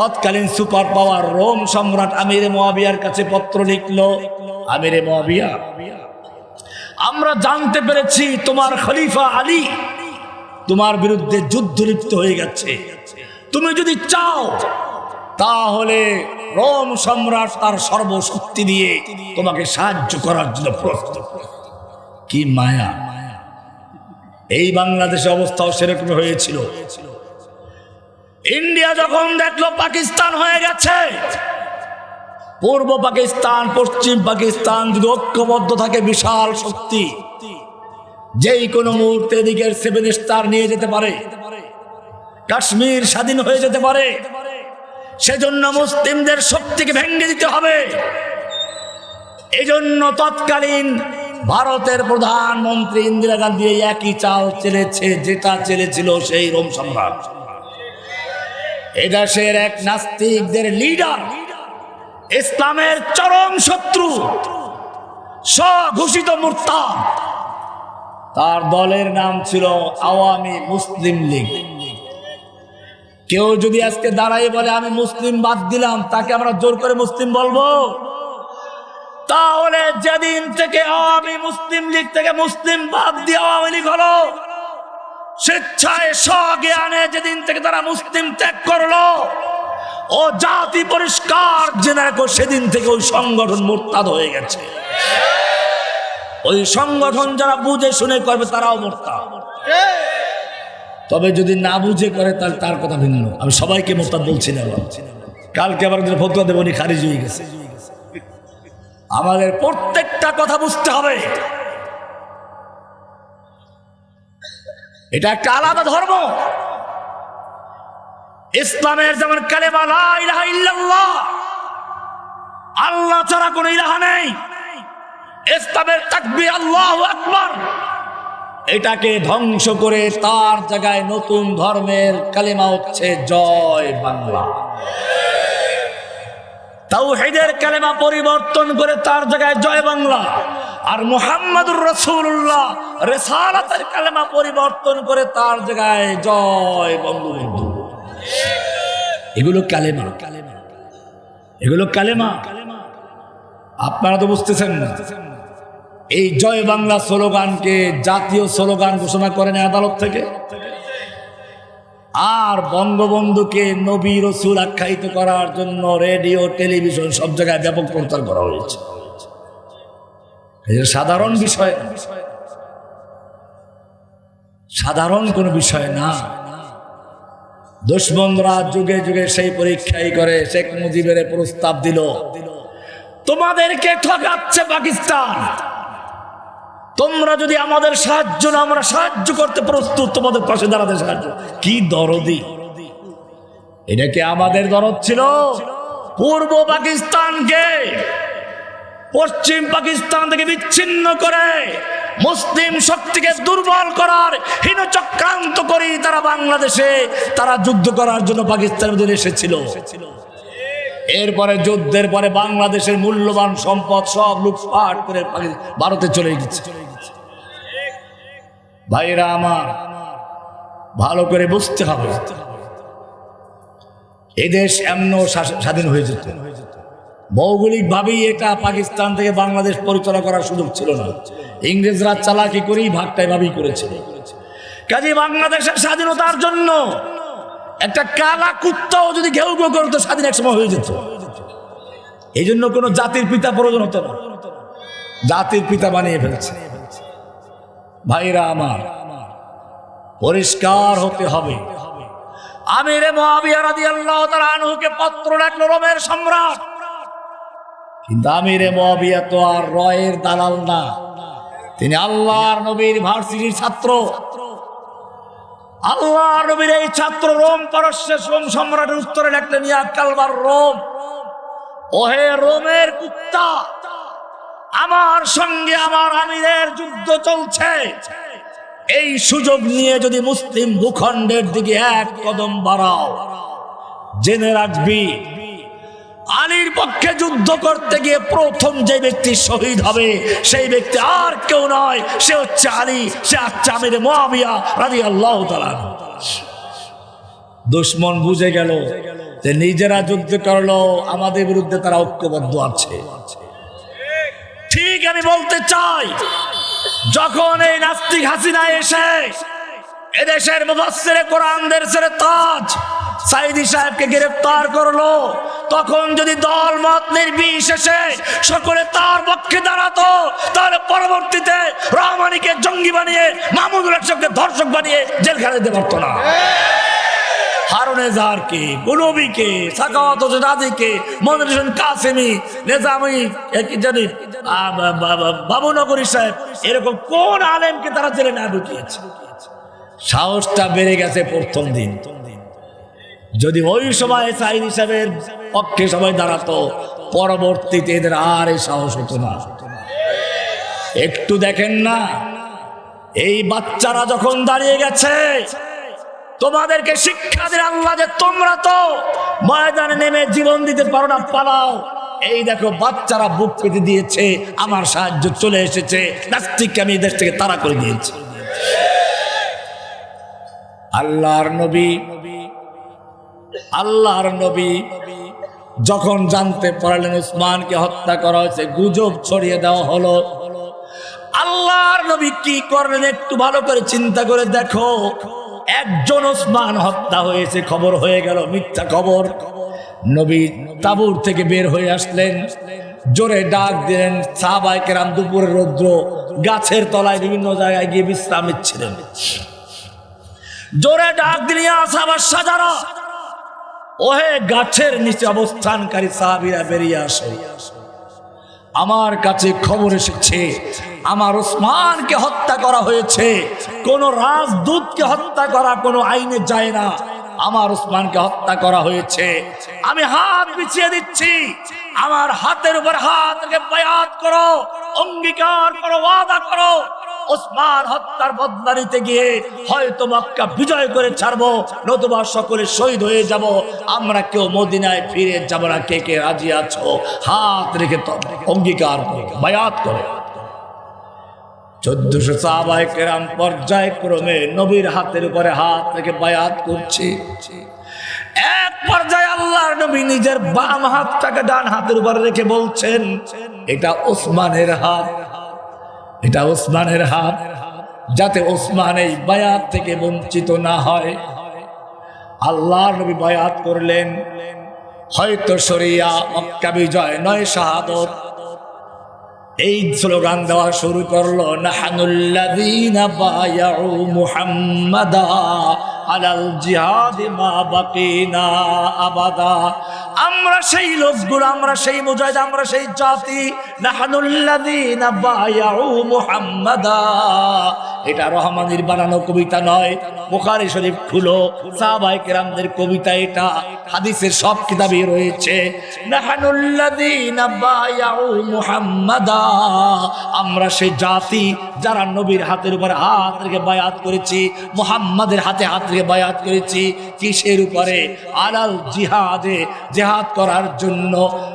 তৎকালীন super power Rome সম্রাট আমিরে মোয়াবিয়ার কাছে পত্র লিখল, আমিরে মোয়াবিয়া, আমরা জানতে পেরেছি তোমার খলিফা আলী তোমার বিরুদ্ধে যুদ্ধ লিপ্ত হয়ে গেছে। তুমি যদি চাও, তাহলে রোম সম্রাট তার সর্বশক্তি দিয়ে তোমাকে সাহায্য করার জন্য প্রস্তুত। কি মায়া। এই বাংলাদেশে অবস্থাও সেরকম হয়েছিল। ইন্ডিয়া যখন দেখল পাকিস্তান হয়ে গেছে, পূর্ব পাকিস্তান, পশ্চিম পাকিস্তান যদি ঐক্যবদ্ধ থাকে, বিশাল শক্তি, যেই কোনো মুহূর্তে এদিকের সেভেন স্টার নিয়ে যেতে পারে, কাশ্মীর স্বাধীন হয়ে যেতে পারে, সেজন্য মুসলিমদের শক্তিকে ভেঙে দিতে হবে। এই জন্য তৎকালীন ভারতের প্রধানমন্ত্রী ইন্দিরা গান্ধী একই চাল চেলেছে, যেটা চেলেছিল সেই রোম সম্রাট। এদেশের এক নাস্তিকদের লিডার ইসলামের চরম শত্রু, স্বঘোষিত মূর্তা তার দলের নাম ছিল আওয়ামী মুসলিম লীগ। কেউ যদি আজকে দাঁড়াই বলে, আমি মুসলিম বাদ দিলাম, তাকে আমরা জোর করে মুসলিম বলব? তাহলে যেদিন থেকে আওয়ামী মুসলিম লীগ থেকে মুসলিম বাদ দিয়ে আওয়ামী লীগ হলো স্বেচ্ছায় স্বজ্ঞানে যেদিন থেকে তারা মুসলিম ত্যাগ করল, ও জাতি পরিষ্কার জেনে রাখো, সেদিন থেকে ওই সংগঠন মোরতাদ হয়ে গেছে। ওই সংগঠন যারা বুঝে শুনে করবে, তারাও মোরতাদ। তবে যদি না বুঝে করে, তাহলে তার কথা ভিন্ন। আমি সবাইকে মোরতাদ বলছি না। কালকে আবার ফতুয়া দেব, উনি খারিজ হয়ে গেছে। আমাদের প্রত্যেকটা কথা বুঝতে হবে। এটা একটা আলাদা ধর্ম। ইসলামের যেমন আল্লাহ ছাড়া কোনো ইলাহা নেই। ইসলামের তাকবীর, আল্লাহ আকবর। এটাকে ধ্বংস করে তার জায়গায় নতুন ধর্মের কালেমা হচ্ছে জয় বাংলা। তাও হেদের কালেমা পরিবর্তন করে তার জায়গায় জয় বাংলা। আর মুহাম্মাদুর রাসূলুল্লাহ রিসালাতের কালেমা পরিবর্তন করে তার জায়গায় জয় বঙ্গবন্ধু এগুলো কালেমা। এগুলো কালেমা। আপনারা তো বুঝতেছেন না। এই জয় বাংলা স্লোগানকে জাতীয় স্লোগান ঘোষণা করেন আদালত থেকে। আর বঙ্গবন্ধুকে নবী রসুল আখ্যায়িত করার জন্য রেডিও, টেলিভিশন সব জায়গায় ব্যাপক প্রচার করা হয়েছে। সাধারণ বিষয়, সাধারণ কোনো বিষয় না। দুশ্মনরা যুগে যুগে সেই পরীক্ষাই করে, শেখ মুজিবের প্রস্তাব দিল। তোমাদেরকে ঠকাচ্ছে পাকিস্তান। তোমরা যদি আমাদের সাহায্য না আমরা সাহায্য করতে প্রস্তুত, তোমাদের পাশে দাঁড়াতে সাহায্য। কি দরদি। এটা কি আমাদের দরদ ছিল? পূর্ব পাকিস্তানকে পশ্চিম পাকিস্তান থেকে বিচ্ছিন্ন করে মুসলিম শক্তিকে দুর্বল করার হীন চক্রান্ত করি তারা বাংলাদেশে, তারা যুদ্ধ করার জন্য পাকিস্তানের মধ্যে এসেছিল। এরপরে যুদ্ধের পরে বাংলাদেশের মূল্যবান সম্পদ সব লুটপাট করে ভারতে চলে গেছে। ভাইরা আমার, ভালো করে বুঝতে হবে। এদেশ এমন স্বাধীন হয়ে যেত। ভৌগোলিক ভাবেই এটা পাকিস্তান থেকে বাংলাদেশ পরিচালনা করার সুযোগ ছিল না। ইংরেজরা চালাকি করেই ভাগটাই ভাবেই করেছিল। কাজে বাংলাদেশের স্বাধীনতার জন্য একটা কালা কুত্তাও যদি ঘেউ ঘেউ করতো, স্বাধীন এক সময় হয়ে যেত। এই জন্য কোনো জাতির পিতা প্রয়োজন হতো না। জাতির পিতা বানিয়ে ফেলছে। ভাইরা আমার, পরিষ্কার হতে হবে। আমিরে মহাবিয়া রাদিয়াল্লাহু তাআলা আনহুকে পত্র লেখলো রোমের সম্রাট। কিন্তু আমিরে মহাবিয়া তো আর রয়ের দালাল না। তিনি আল্লাহর নবীর ভার্সিটির ছাত্র। আল্লাহ নবীর এই ছাত্র রোম পারস্যের রোম সম্রাটের উত্তরে লেখলেন ইয়া কালবার রোম। ওহে রোমের কুত্তা, আমার সঙ্গে আমার আমিরের যুদ্ধ চলছে। এই সুযোগ নিয়ে যদি মুসলিম ভূখণ্ডের দিকে এক কদম বাড়াও, জেনে রাখবি আলীর পক্ষে যুদ্ধ করতে গিয়ে প্রথম যে ব্যক্তি শহীদ হবে, সেই ব্যক্তি আর কেউ নয়। সে হচ্ছে আলী, সে হচ্ছে আমির মোয়াবিয়া রাজি আল্লাহ দুশ্মন বুঝে গেল যে নিজেরা যুদ্ধ করল, আমাদের বিরুদ্ধে তারা ঐক্যবদ্ধ আছে। ঠিক আমি বলতে চাই, যখন এই নাস্তিক হাসিনা এসে এদেশের মুফাসসিরে কোরআনদের ছেড়ে তাজ সাইদি সাহেবকে গ্রেফতার করল তখন যদি দল মত নির্বিশেষে সকলে তার পক্ষে দাঁড়াতো, তাহলে পরবর্তীতে রহমানিকে জঙ্গি বানিয়ে মাহমুদুল হাসানকে ধর্ষক বানিয়ে জেলখানে দিতে পারতো না। হারুনে নেজামি জানি সাহেব, এরকম কোন আলেমকে তারা জেলে না সাহসটা বেড়ে গেছে প্রথম দিন। যদি ওই সময় সাইদ হিসাবের পক্ষে সবাই দাঁড়াতো। পরবর্তীতে এদের আর এই সাহস হতো না। একটু দেখেন না, এই বাচ্চারা যখন দাঁড়িয়ে গেছে, তোমাদেরকে শিক্ষা দিন আল্লাহ যে তোমরা তো ময়দানে নেমে জীবন দিতে পারো না, পালাও। এই দেখো বাচ্চারা বুক পেতে দিয়েছে, আমার সাহায্য চলে এসেছে, নাস্তিককে আমি দেশ থেকে তাড়া করে দিয়েছি। আল্লাহর নবী আল্লাহর নবী যখন জানতে পারলেন উসমানকে হত্যা করা হয়েছে, গুজব ছড়িয়ে দেওয়া হলো। আল্লাহর নবী কি করলেন একটু ভালো করে চিন্তা করে দেখো। একজন ওসমান হত্যা হয়েছে, খবর হয়ে গেল, মিথ্যা খবর। নবী তাবুর থেকে বের হয়ে আসলেন। জোরে ডাক দিলেন, সাহাবাই কেরাম দুপুরে রৌদ্র, গাছের তলায় বিভিন্ন জায়গায় গিয়ে বিশ্রাম নিচ্ছিলেন। জোরে ডাক দিলে আসাবার সাজারা ওহে গাছের নিচে অবস্থানকারী সাহাবিরা বেরিয়ে আসে। আমার কাছে খবর এসেছে, আমার ওসমানকে হত্যা করা হয়েছে। কোন রাজদূতকে হত্যা করা কোনো আইনে যায় না। আমার ওসমানকে হত্যা করা হয়েছে। আমি হাত পিছিয়ে দিচ্ছি। আমার হাতের উপর হাত বায়াত করো, অঙ্গীকার করো, ওয়াদা করো। ওসমান হত্যার বদলা নিতে গিয়ে হয়তো মক্কা বিজয় করে ছাড়বো, নতুবা সকলে শহীদ হয়ে যাব। আমরা কেউ মদিনায় ফিরে যাব না। কে কে রাজি আছো? হাত রেখে অঙ্গীকার করো, বায়াত করো। চোদ্দশো সাহাবায় কেরাম পর্যায়ক্রমে নবীর হাতের উপরে হাত রেখে বায়াত করছে। এক পর্যায়ে আল্লাহর নবী নিজের বাম হাতটাকে ডান হাতের উপরে রেখে বলছেন, এটা ওসমানের হাত। এটা ওসমানের হাত, যাতে ওসমান এই বায়াত থেকে বঞ্চিত না হয়। আল্লাহর নবী বায়াত করলেন, হয়তো সরিয়া মক্কা বিজয় নয় শাহাদত। এই স্লোগান দেওয়া শুরু করল, নাহানুল্লাযীনা মুহাম্মাদা আলাল জিহাদ মা বাকিনা আবাদা। আমরা সেই লোকগুলো আমরা সেই মুজাহিদ আমরা সেই জাতি। নাহানুল্লাযীনা বায়াউ মুহাম্মাদা। এটা রহমানের বানানো কবিতা নয়। বুখারী শরীফ খুলো। সাহাবায়ে কেরামদের কবিতা এটা। হাদিসের সব কিতাবে রয়েছে। আমরা সেই জাতি যারা নবীর হাতের উপরে হাত রেখে বায়াত করেছি, মুহাম্মাদের হাতে হাত রেখে বায়াত করেছি, কিসের উপরে? আলাল জিহাদে, জেহাদ করার জন্য।